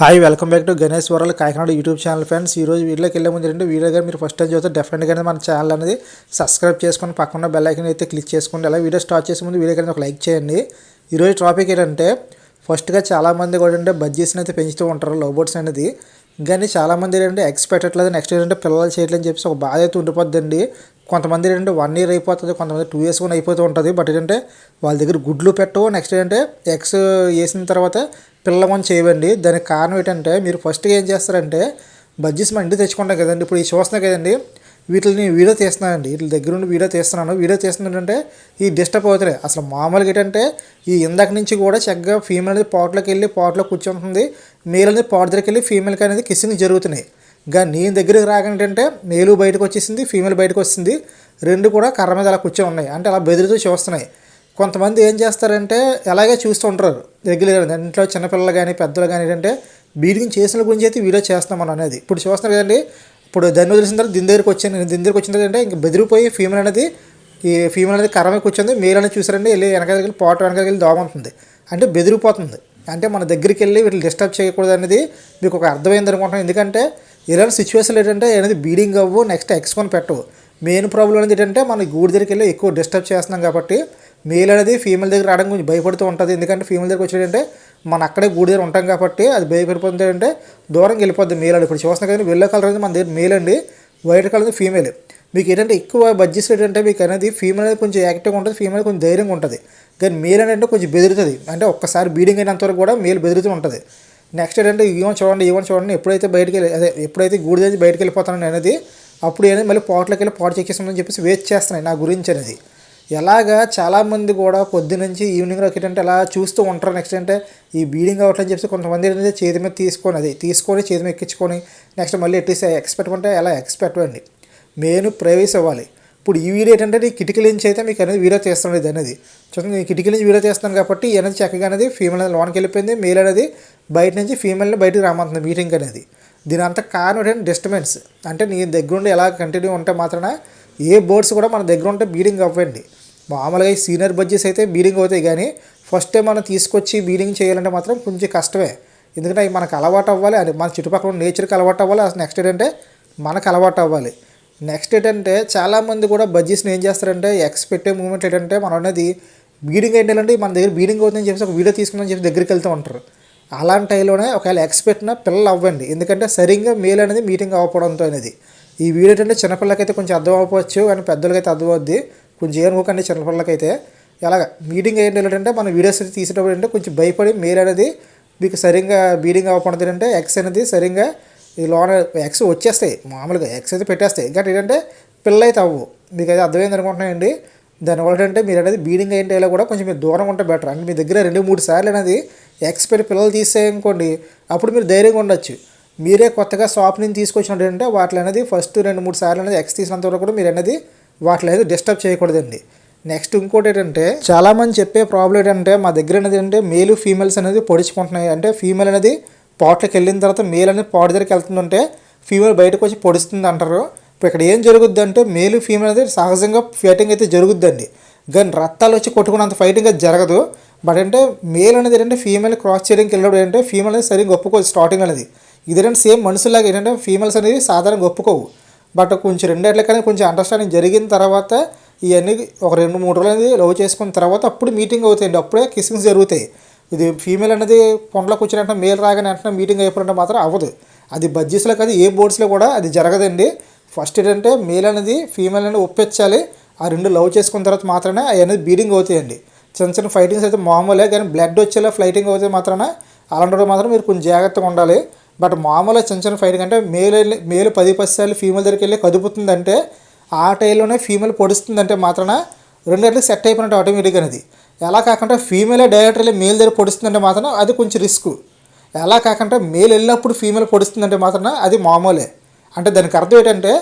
Hi welcome back to Ganesh world Kakinada YouTube channel friends ఈ రోజు వీడియోకి వెళ్ళే ముందు రెండు వీడియో గారు మీరు ఫస్ట్ టైం చూస్తే డెఫినెట్గా మన ఛానల్ అనేది సబ్స్క్రైబ్ చేసుకొని పక్కన బెల్ ఐకన్ అయితే క్లిక్ చేసుకోండి. అలా వీడియో స్టార్ట్ చేసే ముందు వీడియో కానీ ఒక లైక్ చేయండి. ఈరోజు టాపిక్ ఏంటంటే ఫస్ట్గా చాలామంది కూడా అంటే బడ్జెట్స్ని అయితే పెంచుతూ ఉంటారు లోబోట్స్ బోర్డ్స్ అనేది. కానీ చాలామంది ఏంటంటే ఎక్స్పెక్టెడ్ నెక్స్ట్ ఏంటంటే పిల్లలు చేయట్లేదని చెప్పేసి ఒక బాధ అయితే ఉండిపోద్దండి. కొంతమంది ఏంటంటే వన్ ఇయర్ అయిపోతుంది కొంతమంది టూ ఇయర్స్ కూడా అయిపోతూ ఉంటుంది. బట్ ఏంటంటే వాళ్ళ దగ్గర గుడ్లు పెట్టవు. నెక్స్ట్ ఏంటంటే ఎక్స్ వేసిన తర్వాత పిల్లమని చేయవండి. దానికి కారణం ఏంటంటే మీరు ఫస్ట్గా ఏం చేస్తారంటే బడ్జెట్స్ మన ఇంటికి తెచ్చుకుంటాం కదండి. ఇప్పుడు ఈ చూస్తున్నా కదండి వీటిని వీడియో తీస్తున్నానండి. వీటి దగ్గర నుండి వీడియో తీస్తున్నాను. వీడియో తీస్తుందంటే ఈ డిస్టర్బ్ అవుతున్నాయి. అసలు మామూలుగా ఏంటంటే ఈ ఇందాక నుంచి కూడా చక్కగా ఫీమేల్ అనేది పాట్లోకి వెళ్ళి పాట్లో కూర్చుంటుంది. మేల్ అనేది పాట్ దగ్గరికి వెళ్ళి ఫీమేల్కి అనేది కిస్సింగ్ జరుగుతున్నాయి. కానీ నేను దగ్గరికి రాగానే మేలు బయటకు వచ్చేసింది ఫీమేల్ బయటకు వస్తుంది. రెండు కూడా కర్ర మీద అలా కూర్చొని ఉన్నాయి. అంటే అలా బెదిరితో చూస్తున్నాయి. కొంతమంది ఏం చేస్తారంటే ఎలాగే చూస్తూ ఉంటారు. రెగ్యులర్ ఇంట్లో చిన్నపిల్లలు కానీ పెద్దలు కానీ ఏంటంటే బీడింగ్ చేసిన గురించి అయితే వీడియో చేస్తాం మనం అనేది. ఇప్పుడు చూస్తున్నారు కదండి ఇప్పుడు దాన్ని వదిలేసిన తర్వాత దీని దగ్గరికి వచ్చాను దీని దగ్గరికి వచ్చిన తర్వాత అంటే ఇంక బెదిరిపోయి ఫీమేల్ అనేది ఈ ఫీమేల్ అనేది కరమే కూర్చుంది మేల్ అనేది చూసారండి వెళ్ళి వెనక దగ్గర పాట వెనక వెళ్ళి దోమంటుంది అంటే బెదిరిపోతుంది. అంటే మన దగ్గరికి వెళ్ళి వీటిని డిస్టర్బ్ చేయకూడదు అనేది మీకు ఒక అర్థమైంది అనుకుంటున్నాను. ఎందుకంటే ఇలాంటి సిచ్యువేషన్లు ఏంటంటే అనేది బీడింగ్ అవ్వు నెక్స్ట్ ఎక్స్కొని పెట్టవు. మెయిన్ ప్రాబ్లం అనేది ఏంటంటే మన గూడి దగ్గరికి వెళ్ళి ఎక్కువ డిస్టర్బ్ చేస్తున్నాం కాబట్టి మేల్ అనేది ఫీమేల్ దగ్గర రావడం కొంచెం భయపడుతూ ఉంటుంది. ఎందుకంటే ఫీమేల్ దగ్గర వచ్చేటంటే మనం అక్కడే గూడి దగ్గర ఉంటాం కాబట్టి అది భయపడిపోతుంది అంటే దూరంగా వెళ్ళిపోద్ది మేల్ అని ఇప్పుడు చూస్తున్నాం కదా వెళ్ళే కలర్ అనేది మన దగ్గర మేల్ అండి వైట్ కలర్ ఫీమేల్ మీకు ఏంటంటే ఎక్కువ బడ్జెట్స్ ఏంటంటే మీకు అనేది ఫీమేల్ అనేది కొంచెం యాక్టివ్గా ఉంటుంది ఫీమేల్ కొంచెం ధైర్యంగా ఉంటుంది. కానీ మేల్ అంటే కొంచెం బెదురుతుంది. అంటే ఒక్కసారి బీడింగ్ అయినంతవరకు కూడా మేల్ బెదురుతూ ఉంటుంది. నెక్స్ట్ ఏంటంటే ఈవెన్ చూడండి ఈవెన్ చూడండి ఎప్పుడైతే బయటికి వెళ్ళి అదే ఎప్పుడైతే గూడి దగ్గర బయటకు వెళ్ళిపోతానని అనేది అప్పుడు అనేది మళ్ళీ పాట్లోకి వెళ్ళి పాటు చెక్కేస్తుందని చెప్పేసి వేస్ట్ చేస్తున్నాయి నా గురించి అనేది. ఎలాగా చాలామంది కూడా పొద్దు నుంచి ఈవినింగ్ వరకు ఏంటంటే అలా చూస్తూ ఉంటారు. నెక్స్ట్ అంటే ఈ బీడింగ్ అవ్వట్లని చెప్పి కొంతమంది ఏంటంటే చేతి మీద తీసుకొని అది తీసుకొని చేతి మీద ఎక్కించుకొని నెక్స్ట్ మళ్ళీ ఎట్టేసి ఎక్స్పెక్ట్ అంటే ఎలా ఎక్స్పెక్ట్ అండి. మెయిన్ ప్రైవేస్ అవ్వాలి ఇప్పుడు ఈ వీడియో ఏంటంటే ఈ కిటికీ నుంచి అయితే మీకు అనేది వీడియో చేస్తాను ఇది అనేది చూడండి నేను కిటికీ నుంచి వీడియో చేస్తాను కాబట్టి అనేది చక్కగా అనేది ఫీమేల్ అనేది లోనికి వెళ్ళిపోయింది. మేల్ అనేది బయట నుంచి ఫీమేల్ని బయటకు రామంటుంది మీటింగ్ అనేది. దీని అంత కారణం ఏంటంటే డిస్టర్బెన్స్ అంటే నీ దగ్గరుండి ఎలా కంటిన్యూ ఉంటే మాత్రమే ఏ బోర్డ్స్ కూడా మన దగ్గర ఉంటే బీడింగ్ అవ్వండి. మామూలుగా ఈ సీనియర్ బడ్జెట్స్ అయితే బీడింగ్ అవుతాయి కానీ ఫస్ట్ టైం మనం తీసుకొచ్చి బీడింగ్ చేయాలంటే మాత్రం కొంచెం కష్టమే. ఎందుకంటే అవి మనకు అలవాటు అవ్వాలి అది మన చుట్టుపక్కల ఉన్న నేచర్కి అలవాటు అవ్వాలి అసలు నెక్స్ట్ ఏంటంటే మనకు అలవాటు అవ్వాలి. నెక్స్ట్ ఏంటంటే చాలామంది కూడా బడ్జెట్స్ని ఏం చేస్తారంటే ఎక్స్ పెట్టే మూమెంట్ ఏంటంటే మనం అనేది బీడింగ్ ఏంటంటే మన దగ్గర బీడింగ్ అవుతుందని చెప్పేసి ఒక వీడియో తీసుకుందని చెప్పి దగ్గరికి వెళ్తూ ఉంటారు. అలాంటి టైంలోనే ఒకవేళ ఎక్స్పెట్టిన పిల్లలు అవ్వండి. ఎందుకంటే సరిగ్గా మేల్ అనేది మీటింగ్ అవ్వడంతో అనేది. ఈ వీడియో ఏంటంటే చిన్నపిల్లలకైతే కొంచెం అర్థం అవ్వచ్చు కానీ పెద్దలకైతే అర్థం అవుద్ది. కొంచెం ఏమనుకోకండి చిన్నపిల్లలకైతే ఎలాగ మీటింగ్ ఏంటి ఏంటంటే మనం వీడియోస్ తీసేటప్పుడు అంటే కొంచెం భయపడి మేల్ అనేది మీకు సరిగ్గా బీడింగ్ అవ్వకూడదు అంటే ఎక్స్ అనేది సరిగ్గా ఈ లోన ఎక్స్ వచ్చేస్తాయి. మామూలుగా ఎక్స్ అయితే పెట్టేస్తాయి. ఇంకా ఏంటంటే పిల్లలు అయితే అవ్వు మీకు అయితే అర్థమైంది అనుకుంటున్నాయండి దానివల్ల ఏంటంటే మీరు అనేది బీడింగ్ అయ్యేలా కూడా కొంచెం మీరు దూరంగా ఉంటే బెటర్ అంటే మీ దగ్గర రెండు మూడు సార్లు అనేది ఎక్స్ పెట్టి పిల్లలు తీసేయనుకోండి అప్పుడు మీరు ధైర్యంగా ఉండొచ్చు. మీరే కొత్తగా షాప్ నుంచి తీసుకొచ్చినట్టు అంటే వాటిలో అనేది ఫస్ట్ రెండు మూడు సార్లు అనేది ఎక్స్ తీసినంత వరకు కూడా మీరు అనేది వాటిలో అయితే డిస్టర్బ్ చేయకూడదండి. నెక్స్ట్ ఇంకోటి ఏంటంటే చాలామంది చెప్పే ప్రాబ్లం ఏంటంటే మా దగ్గర అనేది ఏంటంటే మేలు ఫీమేల్స్ అనేది పొడుచుకుంటున్నాయి అంటే ఫీమేల్ అనేది పాట్లకు వెళ్ళిన తర్వాత మేల్ అనేది పాట్ దగ్గరికి వెళ్తుందంటే ఫీమేల్ బయటకు వచ్చి పొడుస్తుంది అంటారు. ఇప్పుడు ఇక్కడ ఏం జరుగుద్ది అంటే మేలు ఫీమేల్ అనేది సహజంగా ఫైటింగ్ అయితే జరుగుద్దండి. కానీ రక్తాలు వచ్చి కొట్టుకున్నంత ఫైటింగ్ అయితే జరగదు. బట్ అంటే మేల్ అనేది ఏంటంటే ఫీమేల్ క్రాస్ చేయడానికి వెళ్ళినప్పుడు ఏంటంటే ఫీమేల్ అనేది సరిగ్గా ఒప్పుకోదు స్టార్టింగ్ అనేది. ఇదేంటంటే సేమ్ మనుషులాగా ఏంటంటే ఫీమేల్స్ అనేది సాధారణంగా ఒప్పుకోవు. బట్ కొంచెం రెండేళ్ళ కానీ కొంచెం అండర్స్టాండింగ్ జరిగిన తర్వాత ఇవన్నీ ఒక రెండు మూడు రోజులు అనేది లవ్ చేసుకున్న తర్వాత అప్పుడు మీటింగ్ అవుతాయండి. అప్పుడే కిస్సింగ్స్ జరుగుతాయి. ఇది ఫీమేల్ అనేది కొండలో కూర్చున్నట్టు మేల్ రాగానే వెంటనే మీటింగ్ అయిపోయినట్టు మాత్రం అవ్వదు. అది బడ్జెట్స్లో కాదు ఏ బోర్డ్స్లో కూడా అది జరగదండి. ఫస్ట్ ఏంటంటే మేల్ అనేది ఫీమేల్ అనేది ఒప్పించాలి. ఆ రెండు లవ్ చేసుకున్న తర్వాత మాత్రమే అవి అనేది బీడింగ్ అవుతాయండి. చిన్న చిన్న ఫైటింగ్స్ అయితే మామూలే కానీ బ్లడ్ వచ్చేలా ఫ్లైటింగ్ అవుతే మాత్రాన అలాంటి మాత్రం మీరు కొంచెం జాగ్రత్తగా ఉండాలి. బట్ మామూలుగా చిన్న చిన్న ఫైట్ అంటే మేల్ వెళ్ళి పది పది సార్లు ఫీమేల్ దగ్గరికి వెళ్ళి కదుపుతుందంటే ఆ టైంలోనే ఫీమేల్ పొడుస్తుందంటే మాత్రాన రెండింటికి సెట్ అయిపోయినట్టు ఆటోమేటిక్గా అనేది. ఎలా కాకుండా ఫీమేలే డైరెక్ట్ వెళ్ళి మేల్ దగ్గర పొడుస్తుందంటే మాత్రం అది కొంచెం రిస్క్ ఎలా కాకుండా మేల్ వెళ్ళినప్పుడు ఫీమేల్ పొడుస్తుందంటే మాత్రం అది మామూలే. అంటే దానికి అర్థం ఏంటంటే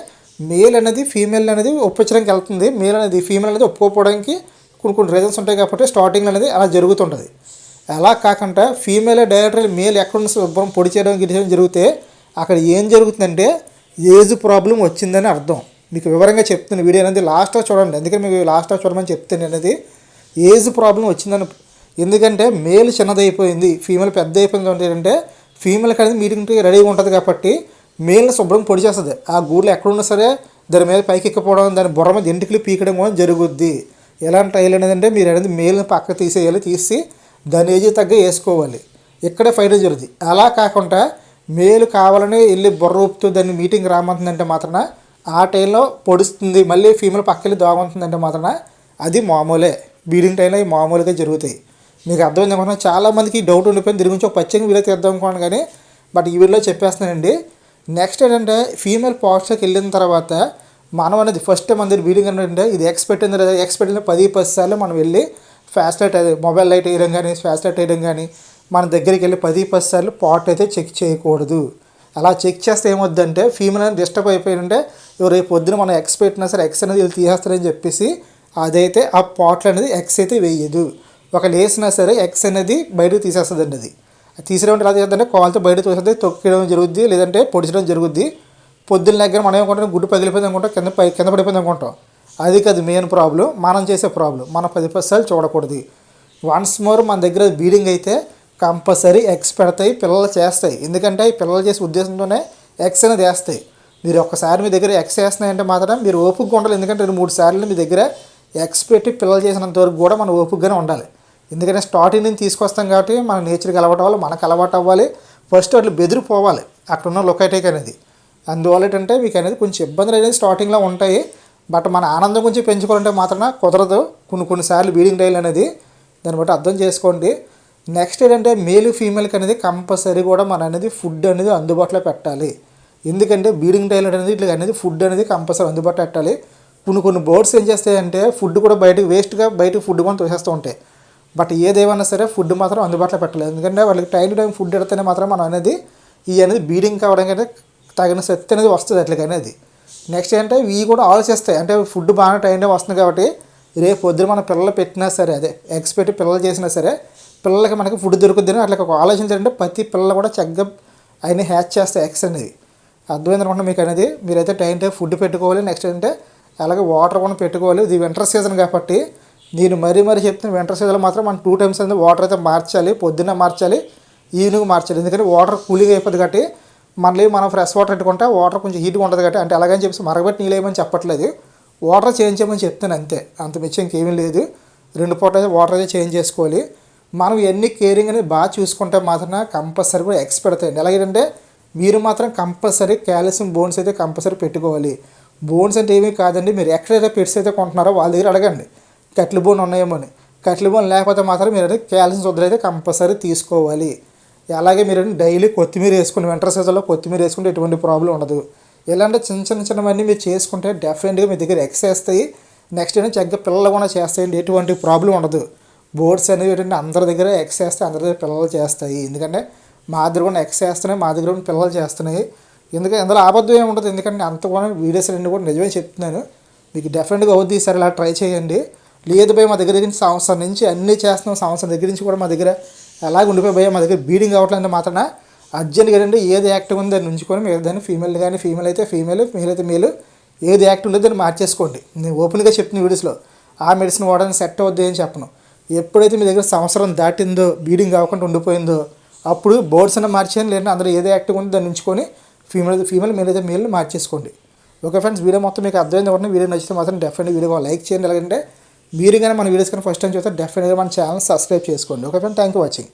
మేల్ అనేది ఫీమేల్ అనేది ఒప్పించడానికి వెళ్తుంది మేల్ అనేది ఫీమేల్ అనేది ఒప్పుకోపోవడానికి కొన్ని కొన్ని రీజన్స్ ఉంటాయి కాబట్టి స్టార్టింగ్ అనేది అలా జరుగుతుంటుంది. అలా కాకుండా ఫీమేల్ డైరెక్టర్ మేల్ ఎక్కడ శుభ్రం పొడి చేయడం గిడి చేయడం జరిగితే అక్కడ ఏం జరుగుతుందంటే ఏజ్ ప్రాబ్లం వచ్చిందని అర్థం. మీకు వివరంగా చెప్తున్న వీడియో అనేది లాస్ట్లో చూడండి. అందుకని మీకు లాస్ట్లో చూడమని చెప్తాను అనేది ఏజ్ ప్రాబ్లం వచ్చిందని ఎందుకంటే మేల్ చిన్నదైపోయింది ఫీమేల్ పెద్ద అయిపోయింది ఏంటంటే ఫీమేల్ అనేది మీటింగ్కి రెడీగా ఉంటుంది కాబట్టి మేల్ని శుభ్రం పొడి చేస్తుంది. ఆ గూడులో ఎక్కడున్నా సరే దాని మీద పైకి ఎక్కిపోవడం దాని బుర్ర మీద ఎంటికలు పీకడం కూడా జరుగుద్ది. ఎలాంటి టైల్ అనేది అంటే మీరు అనేది మేల్ని పక్క తీసేయాలి తీసి దాని ఏజ్ తగ్గ వేసుకోవాలి. ఇక్కడే ఫైనల్ జరుగుతుంది అలా కాకుండా మేలు కావాలని వెళ్ళి బుర్ర ఊపుతూ దాన్ని మీటింగ్ రామంటుందంటే మాత్రాన ఆ టైంలో పొడుస్తుంది. మళ్ళీ ఫీమేల్ పక్కకి దోమంటుందంటే మాత్రాన అది మామూలే. బీడింగ్ టైంలో ఇవి మామూలుగా జరుగుతాయి. మీకు అర్థమైంది అనుకుంటున్నా? చాలామందికి డౌట్ ఉండిపోయింది. దీని గురించి ఒక పచ్చని వీడియో తీద్దాం అనుకోండి కానీ బట్ ఈ వీడియోలో చెప్పేస్తానండి నెక్స్ట్ ఏంటంటే ఫీమేల్ పాస్ట్లోకి వెళ్ళిన తర్వాత మనం అనేది ఫస్ట్ టైం అందరి బీడింగ్ అంటే ఇది ఎక్స్పెక్ట్ అయింది లేదా ఎక్స్పెక్ట్ అయింది పది పది సార్లు మనం వెళ్ళి ఫ్లాష్ లైట్ అది మొబైల్ లైట్ వేయడం కానీ ఫ్లాష్ లైట్ వేయడం కానీ మన దగ్గరికి వెళ్ళి పది పది సార్లు పాట్ అయితే చెక్ చేయకూడదు. అలా చెక్ చేస్తే ఏమొద్దంటే ఫీమేల్ అనేది డిస్టర్బ్ అయిపోయిందంటే రేపు పొద్దున మనం ఎక్స్ పెట్టినా సరే ఎక్స్ అనేది వీళ్ళు తీసేస్తారని చెప్పేసి అదైతే ఆ పాట్లు అనేది ఎక్స్ అయితే వేయదు. ఒక వేసినా సరే ఎక్స్ అనేది బయటకు తీసేస్తుందండి అది. తీసేయడం ఎలా చేస్తుందంటే కాల్తో బయట తీసేది తొక్కడం జరుగుద్ది లేదంటే పొడిచడం జరుగుద్ది. పొద్దున్న దగ్గర మనం ఏమనుకుంటాం గుడ్డు పగిలిపోయింది అనుకుంటాం కింద పై కింద పడిపోయింది అనుకుంటాం. అది కాదు మెయిన్ ప్రాబ్లం మనం చేసే ప్రాబ్లం మనం పది పదిసార్లు చూడకూడదు. వన్స్ మోర్ మన దగ్గర బీడింగ్ అయితే కంపల్సరీ ఎక్స్ పెడతాయి పిల్లలు చేస్తాయి. ఎందుకంటే పిల్లలు చేసే ఉద్దేశంతోనే ఎక్స్ అనేది వేస్తాయి. మీరు ఒక్కసారి మీ దగ్గర ఎక్స్ వేస్తున్నాయంటే మాత్రం మీరు ఓపుగా ఉండాలి. ఎందుకంటే రెండు మూడు సార్లు మీ దగ్గర ఎక్స్ పెట్టి పిల్లలు చేసినంత వరకు కూడా మనం ఓపుగానే ఉండాలి. ఎందుకంటే స్టార్టింగ్ నుంచి తీసుకొస్తాం కాబట్టి మన నేచర్కి అలవాటు అవ్వాలి మనకు అలవాటు అవ్వాలి. ఫస్ట్ అట్లా బెదిరిపోవాలి. అక్కడ ఉన్న లొకేటేక్ అనేది. అందువల్ల ఏంటంటే మీకు అనేది కొంచెం ఇబ్బందులు అనేది స్టార్టింగ్లో ఉంటాయి. బట్ మన ఆనందం గురించి పెంచుకోవాలంటే మాత్రం కుదరదు. కొన్ని కొన్నిసార్లు బీడింగ్ డైల్ అనేది దాన్ని బట్టి అర్థం చేసుకోండి. నెక్స్ట్ ఏంటంటే మేలు ఫీమేల్కి అనేది కంపల్సరీ కూడా మన అనేది ఫుడ్ అనేది అందుబాటులో పెట్టాలి. ఎందుకంటే బీడింగ్ టైల్ అనేది ఇట్లా అనేది ఫుడ్ అనేది కంపల్సరీ అందుబాటులో పెట్టాలి. కొన్ని కొన్ని బోర్డ్స్ ఏం చేస్తాయంటే ఫుడ్ కూడా బయటకు వేస్ట్గా బయటకు ఫుడ్ కూడా తోసేస్తూ ఉంటాయి. బట్ ఏదేమన్నా సరే ఫుడ్ మాత్రం అందుబాటులో పెట్టలేదు ఎందుకంటే వాళ్ళకి టైం టు టైం ఫుడ్ పెడితేనే మాత్రం మనం అనేది ఈ అనేది బీడింగ్ కావడానికి అయితే తగిన శక్తి అనేది వస్తుంది అట్లకనేది నెక్స్ట్ ఏంటంటే ఇవి కూడా ఆలోచిస్తాయి. అంటే ఫుడ్ బాగానే టైం వస్తుంది కాబట్టి రేపు పొద్దున మన పిల్లలు పెట్టినా సరే అదే ఎగ్స్ పెట్టి పిల్లలు చేసినా సరే పిల్లలకి మనకి ఫుడ్ దొరుకుతుందని అట్లా ఒక ఆలోచన ఏంటంటే ప్రతి పిల్లలు కూడా చక్కగా అయిన హ్యాచ్ చేస్తాయి ఎగ్స్ అనేది. అర్థమైంది అనుకుంటున్నా మీకు అనేది? మీరైతే టైం టైం ఫుడ్ పెట్టుకోవాలి. నెక్స్ట్ ఏంటంటే అలాగే వాటర్ కూడా పెట్టుకోవాలి. ఇది వింటర్ సీజన్ కాబట్టి నేను మరీ మరీ చెప్తున్న వింటర్ సీజన్లో మాత్రం మనం టూ టైమ్స్ అనేది వాటర్ అయితే మార్చాలి. పొద్దున్న మార్చాలి ఈవినింగ్ మార్చాలి. ఎందుకంటే వాటర్ కూలింగ్ అయిపోతుంది కాబట్టి మళ్ళీ మనం ఫ్రెష్ వాటర్ పెట్టుకుంటే వాటర్ కొంచెం హీట్గా ఉంటుంది కాబట్టి అంటే అలాగని చెప్పేసి మరగబెట్టి నీళ్ళు చెప్పట్లేదు. వాటర్ చేంజ్ చేయమని చెప్తాను అంతే. అంత మించి ఇంకేమీ లేదు. రెండు పూట అయితే వాటర్ అయితే చేంజ్ చేసుకోవాలి. మనం ఎన్ని కేరింగ్ అనేది బాగా చూసుకుంటే మాత్రం కంపల్సరీ కూడా ఎక్స్ పెడతాయండి. ఎలాగంటే మీరు మాత్రం కంపల్సరీ కాల్షియం బోన్స్ అయితే కంపల్సరీ పెట్టుకోవాలి. బోన్స్ అంటే ఏమీ కాదండి. మీరు ఎక్కడైతే పెట్స్ అయితే కొంటున్నారో వాళ్ళ దగ్గర అడగండి. కట్ల బోన్ ఉన్నాయేమో అని. కట్లు బోన్ లేకపోతే మాత్రం మీరు అనేది కాల్షియం శుద్ధులు అయితే కంపల్సరీ తీసుకోవాలి. అలాగే మీరు డైలీ కొత్తిమీర వేసుకుని వింటర్ సీజన్లో కొత్తిమీర వేసుకుంటే ఎటువంటి ప్రాబ్లం ఉండదు. ఇలాంటి చిన్న చిన్న చిన్నవన్నీ మీరు చేసుకుంటే డెఫినెట్గా మీ దగ్గర ఎక్స్ వేస్తాయి నెక్స్ట్ ఏంటంటే చక్కగా పిల్లలు కూడా చేస్తాయండి. ఎటువంటి ప్రాబ్లం ఉండదు. బోర్డ్స్ అనేవి ఏంటంటే అందరి దగ్గర ఎక్స్ వేస్తే అందరి దగ్గర పిల్లలు చేస్తాయి. ఎందుకంటే మా దగ్గర కూడా ఎక్స్ వేస్తున్నాయి మా దగ్గర కూడా పిల్లలు చేస్తున్నాయి. ఎందుకంటే అందులో అబద్ధం ఏమి ఉండదు. ఎందుకంటే అంత కూడా వీడియోస్ రెండు కూడా నిజమే చెప్తున్నాను. మీకు డెఫినెట్గా అవుద్ది ఈసారి ఇలా ట్రై చేయండి. లేదు భయ మా దగ్గర నుంచి సంవత్సరం నుంచి అన్నీ చేస్తున్నాం. సంవత్సరం దగ్గర నుంచి కూడా మా దగ్గర అలాగే ఉండిపోయి మా దగ్గర బీడింగ్ అవ్వట్లేదు మాత్రం అర్జెంట్గా ఏంటంటే ఏది యాక్టివ్ ఉందో దాన్ని ఉంచుకొని మీరు దాన్ని ఫీమేల్ కానీ ఫీమేల్ అయితే ఫీమేల్ మేల్ అయితే మేలు ఏది యాక్టివ్ ఉందో దాన్ని మార్చేసుకోండి. నేను ఓపెన్గా చెప్తున్న వీడియోస్లో ఆ మెడిసిన్ వాడడానికి సెట్ అవుద్ది అని చెప్పను. ఎప్పుడైతే మీ దగ్గర సంవత్సరం దాటిందో బీడింగ్ అవ్వకుండా ఉండిపోయిందో అప్పుడు బోర్డ్స్ అన్న మార్చేయండి. లేదంటే అందరూ ఏదో యాక్టివ్ ఉందో దాన్ని ఉంచుకొని ఫీమేల్ ఫీమేల్ మేల్ అయితే మేల్ని మార్చేసుకోండి. ఓకే ఫ్రెండ్స్ వీడియో మొత్తం మీకు అర్థమైంది కాబట్టి వీడియో నచ్చితే మాత్రం డెఫినెట్ వీడియో లైక్ చేయండి. ఎలాగంటే మీరు కానీ మన వీడియోస్ కానీ ఫస్ట్ టైం చూస్తే డెఫినెట్గా మన ఛానల్ సబ్స్క్రైబ్ చేసుకోండి. Okay friend thank you watching